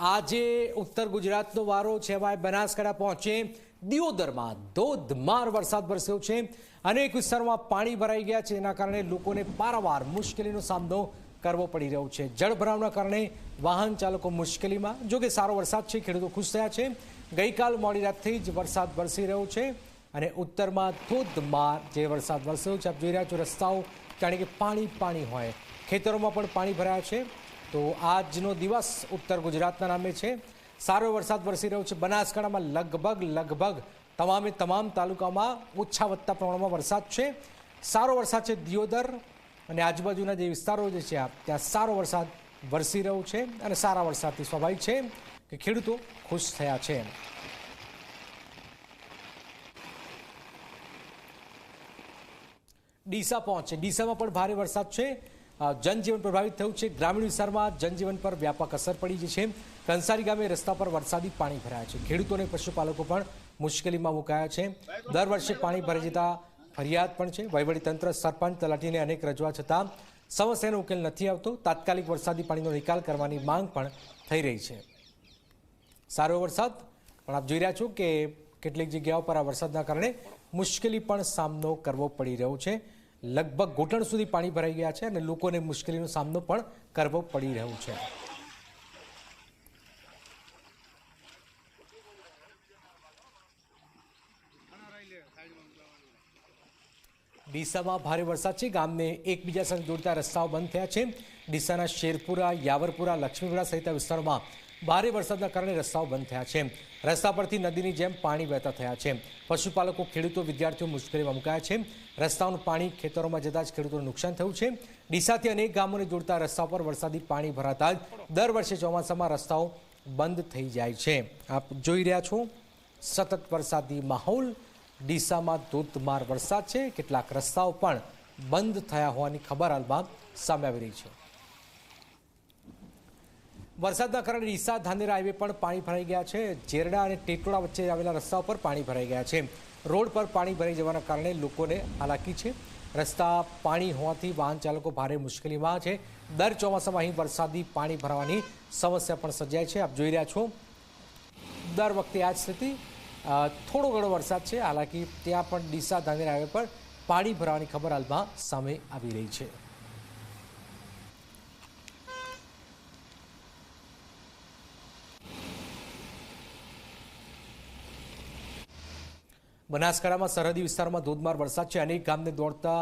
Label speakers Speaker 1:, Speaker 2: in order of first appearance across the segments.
Speaker 1: આજે ઉત્તર ગુજરાતનો વારો છે, એમાં બનાસકાંઠા પહોંચે. દિયોદરમાં ધોધમાર વરસાદ વરસ્યો છે અનેક વિસ્તારોમાં પાણી ભરાઈ ગયા છે. એના કારણે લોકોને પારાવાર મુશ્કેલીનો સામનો કરવો પડી રહ્યો છે. જળભરાવના કારણે વાહન ચાલકો મુશ્કેલીમાં. જો કે સારો વરસાદ છે, ખેડૂતો ખુશ થયા છે. ગઈકાલ મોડી રાતથી જ વરસાદ વરસી રહ્યો છે અને ઉત્તરમાં ધોધમાર જે વરસાદ વરસ્યો છે. આપ જોઈ રહ્યા છો રસ્તાઓ જાણે કે પાણી પાણી હોય. ખેતરોમાં પણ પાણી ભરાયા છે. તો આજનો દિવસ ઉત્તર ગુજરાતના નામે છે. સારો વરસાદ વરસી રહ્યો છે. બનાસકાંઠામાં લગભગ લગભગ તમામે તમામ તાલુકામાં ઓછા વધતા પ્રમાણમાં વરસાદ છે. સારો વરસાદ છે દિયોદર અને આજુબાજુના જે વિસ્તારો જે છે ત્યાં સારો વરસાદ વરસી રહ્યો છે અને સારા વરસાદથી સ્વાભાવિક છે કે ખેડૂતો ખુશ થયા છે. ડીસા પહોંચે. ડીસામાં પણ ભારે વરસાદ છે. જનજીવન પ્રભાવિત થયું છે. ગ્રામીણ વિસ્તારમાં જનજીવન પર વ્યાપક અસર પડી છે. કંસારી ગામે રસ્તા પર વરસાદી પાણી ભરાયા છે. ખેડૂતો અને પશુપાલકો પણ મુશ્કેલીમાં મુકાયા છે. દર વર્ષે પાણી ભરાઈ જતા ફરિયાદ પણ છે. વહીવટીતંત્ર, સરપંચ તલાટીને અનેક રજૂઆત છતાં સમસ્યાનો ઉકેલ નથી આવતો. તાત્કાલિક વરસાદી પાણીનો નિકાલ કરવાની માંગ પણ થઈ રહી છે. સારો વરસાદ? પણ આપ જોઈ રહ્યા છો કે કેટલીક જગ્યાઓ પર આ વરસાદના કારણે મુશ્કેલી પણ સામનો કરવો પડી રહ્યો છે. લગભગ ઘૂંટણ સુધી પાણી ભરાઈ ગયા છે અને લોકોને મુશ્કેલીનો સામનો પણ કરવો પડી રહ્યો છે. ડીસામાં ભારે વરસાદ છે. ગામને એકબીજા સાથે જોડતા રસ્તાઓ બંધ થયા છે. ડીસાના શેરપુરા, યાવરપુરા, લક્ષ્મીપુરા સહિતના વિસ્તારોમાં ભારે વરસાદના કારણે રસ્તાઓ બંધ થયા છે. રસ્તા પરથી નદીની જેમ પાણી વહેતા થયા છે. પશુપાલકો, ખેડૂતો, વિદ્યાર્થીઓ મુશ્કેલીમાં મુકાયા છે. રસ્તાઓનું પાણી ખેતરોમાં જતાં જ ખેડૂતોને નુકસાન થયું છે. ડીસાથી અનેક ગામોને જોડતા રસ્તા પર વરસાદી પાણી ભરાતા જ દર વર્ષે ચોમાસામાં રસ્તાઓ બંધ થઈ જાય છે. આપ જોઈ રહ્યા છો સતત વરસાદી માહોલ. ડીસામાં ધોધમાર વરસાદ છે. કેટલાક રસ્તાઓ પણ બંધ થયા હોવાની ખબર હાલમાં સામે આવી રહી છે. વરસાદના કારણે ડીસા, ધાનેરા હાઈવે પણ પાણી ભરાઈ ગયા છે. જેરડા અને ટેટોડા વચ્ચે આવેલા રસ્તા પર પાણી ભરાઈ ગયા છે. રોડ પર પાણી ભરાઈ જવાના કારણે લોકોને હાલાકી છે. રસ્તા પાણી હોવાથી વાહન ચાલકો ભારે મુશ્કેલીમાં છે. દર ચોમાસામાં અહીં વરસાદી પાણી ભરાવાની સમસ્યા પણ સર્જાય છે. આપ જોઈ રહ્યા છો. દર વખતે આ જ સ્થિતિ. થોડો ઘણો વરસાદ છે. હાલાકી ત્યાં પણ ડીસા, ધાનેરા હાઈવે પર પાણી ભરાવાની ખબર હાલમાં સામે આવી રહી છે. બનાસકાંઠામાં સરહદી વિસ્તારમાં ધોધમાર વરસાદ છે. અનેક ગામને દોડતા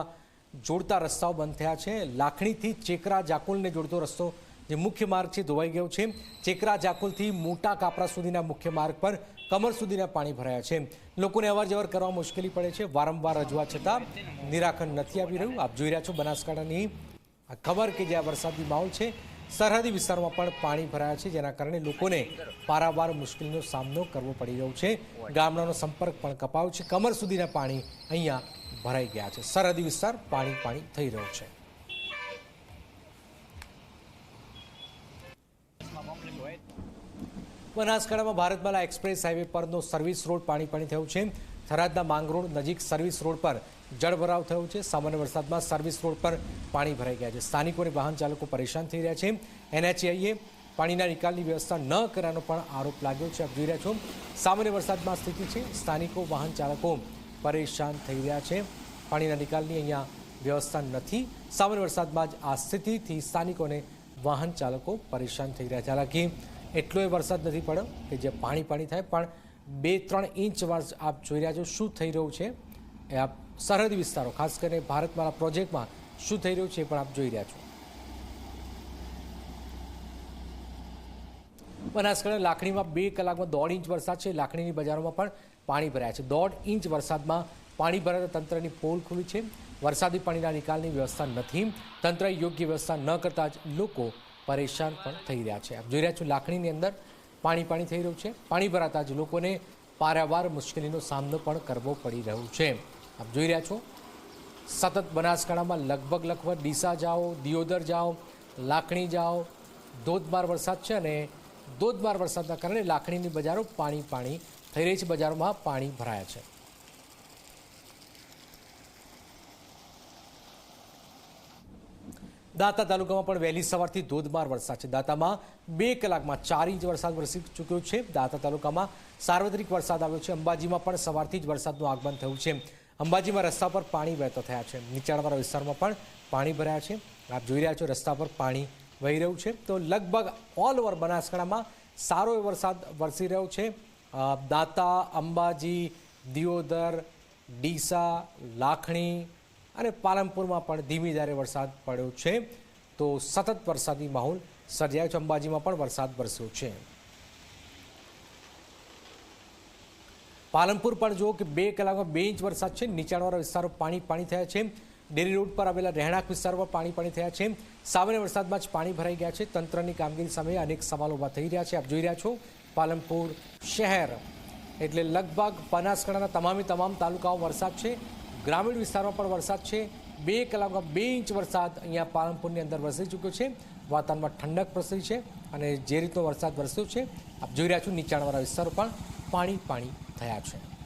Speaker 1: જોડતા રસ્તાઓ બંધ થયા છે. લાખણીથી ચેકરા જાકુલને જોડતો રસ્તો જે મુખ્ય માર્ગ છે, ધોવાઈ ગયો છે. ચેકરા જાકુલથી મોટા કાપરા સુધીના મુખ્ય માર્ગ પર કમર સુધીના પાણી ભરાયા છે. લોકોને અવર જવર કરવા મુશ્કેલી પડે છે. વારંવાર રજૂઆત છતાં નિરાકરણ નથી આવી રહ્યું. આપ જોઈ રહ્યા છો બનાસકાંઠાની આ ખબર કે જ્યાં વરસાદી માહોલ છે સરહદી વિસ્તારમાં પણ પાણી ભરાયા છે, જેના કારણે લોકોને પારાવાર મુશ્કેલીનો સામનો કરવો પડી રહ્યો છે. ગામડાનો સંપર્ક પણ કપાયો છે. કમર સુધીના પાણી અહીંયા ભરાઈ ગયા છે. સરહદી વિસ્તાર પાણી પાણી થઈ રહ્યો છે. બનાસકાંઠામાં ભારતમાલા એક્સપ્રેસ હાઈવે પરનો સર્વિસ રોડ પાણી પાણી થયો છે. થરાદના માંગરોળ નજીક સર્વિસ રોડ પર જળભરાવ થયો છે. સામાન્ય વરસાદમાં સર્વિસ રોડ પર પાણી ભરાઈ ગયા છે. સ્થાનિકો અને વાહન ચાલકો પરેશાન થઈ રહ્યા છે. એનએચઆઈએ પાણીના નિકાલની વ્યવસ્થા ન કરવાનો પણ આરોપ લાગ્યો છે. આપ જોઈ રહ્યા છો, સામાન્ય વરસાદમાં સ્થિતિ છે. સ્થાનિકો, વાહન ચાલકો પરેશાન થઈ રહ્યા છે. પાણીના નિકાલની અહીંયા વ્યવસ્થા નથી. સામાન્ય વરસાદમાં જ આ સ્થિતિથી સ્થાનિકોને વાહન ચાલકો પરેશાન થઈ રહ્યા છે. હાલાકી એટલોય વરસાદ નથી પડ્યો કે જે પાણી પાણી થાય, પણ બે ત્રણ ઇંચ વર્ષ આપ જોઈ રહ્યા છો શું થઈ રહ્યું છે. એ આપ સરહદી વિસ્તારો, ખાસ કરીને ભારતમાં પ્રોજેક્ટમાં શું થઈ રહ્યું છે પણ આપ જોઈ રહ્યા છો. બનાસકાંઠા લાખણીમાં બે કલાકમાં દોઢ ઇંચ વરસાદ છે. લાખણીની બજારોમાં પણ પાણી ભરાયા છે. દોઢ ઇંચ વરસાદમાં પાણી ભરાતા તંત્રની પોલ ખુલી છે. વરસાદી પાણીના નિકાલની વ્યવસ્થા નથી. તંત્રએ યોગ્ય વ્યવસ્થા ન કરતા જ લોકો પરેશાન પણ થઈ રહ્યા છે. આપ જોઈ રહ્યા છો લાખણીની અંદર પાણી પાણી થઈ રહ્યું છે. પાણી ભરાતા જ લોકોને પારાવાર મુશ્કેલીનો સામનો પણ કરવો પડી રહ્યો છે. આપ જોઈ રહ્યા છો, સતત બનાસકાંઠામાં લગભગ લગભગ ડીસા જાઓ, દિયોદર જાઓ, લાખણી જાઓ, ધોધમાર વરસાદ છે અને ધોધમાર વરસાદના કારણે લાખણીની બજારો પાણી પાણી થઈ રહી છે, બજારોમાં પાણી ભરાયા છે. દાંતા તાલુકામાં પણ વહેલી સવારથી ધોધમાર વરસાદ છે. દાંતામાં બે કલાકમાં ચાર ઇંચ વરસાદ વરસી ચૂક્યો છે. દાંતા તાલુકામાં સાર્વત્રિક વરસાદ આવ્યો છે. અંબાજીમાં પણ સવારથી જ વરસાદનું આગમન થયું છે. અંબાજીમાં રસ્તા પર પાણી વહેતો થયા છે. નીચાણવાળા વિસ્તારમાં પણ પાણી ભરાયા છે. આપ જોઈ રહ્યા છો રસ્તા પર પાણી વહી રહ્યું છે. તો લગભગ ઓલ ઓવર બનાસકાંઠામાં સારો એવો વરસાદ વરસી રહ્યો છે. દાતા, અંબાજી, દિયોદર, ડીસા, લાખણી અને પાલનપુરમાં પણ ધીમી ધારે વરસાદ પડ્યો છે. તો સતત વરસાદી માહોલ સર્જાયો છે. અંબાજીમાં પણ વરસાદ વરસ્યો છે. પાલનપુર પણ જુઓ કે બે કલાકમાં બે ઇંચ વરસાદ છે. નીચાણવાળા વિસ્તારો પાણી પાણી થયા છે. ડેરી રોડ પર આવેલા રહેણાંક વિસ્તારોમાં પાણી પાણી થયા છે. સામાન્ય વરસાદમાં જ પાણી ભરાઈ ગયા છે. તંત્રની કામગીરી સામે અનેક સવાલો ઊભા થઈ રહ્યા છે. આપ જોઈ રહ્યા છો પાલનપુર શહેર. એટલે લગભગ બનાસકાંઠાના તમામે તમામ તાલુકાઓ વરસાદ છે. ગ્રામીણ વિસ્તારમાં પણ વરસાદ છે. બે કલાકમાં બે ઇંચ વરસાદ અહીંયા પાલનપુરની અંદર વરસી ચૂક્યો છે. વાતાવરણમાં ઠંડક પ્રસરી છે અને જે રીતનો વરસાદ વરસ્યો છે. આપ જોઈ રહ્યા છો નીચાણવાળા વિસ્તારો પણ પાણી પાણી થયા છે.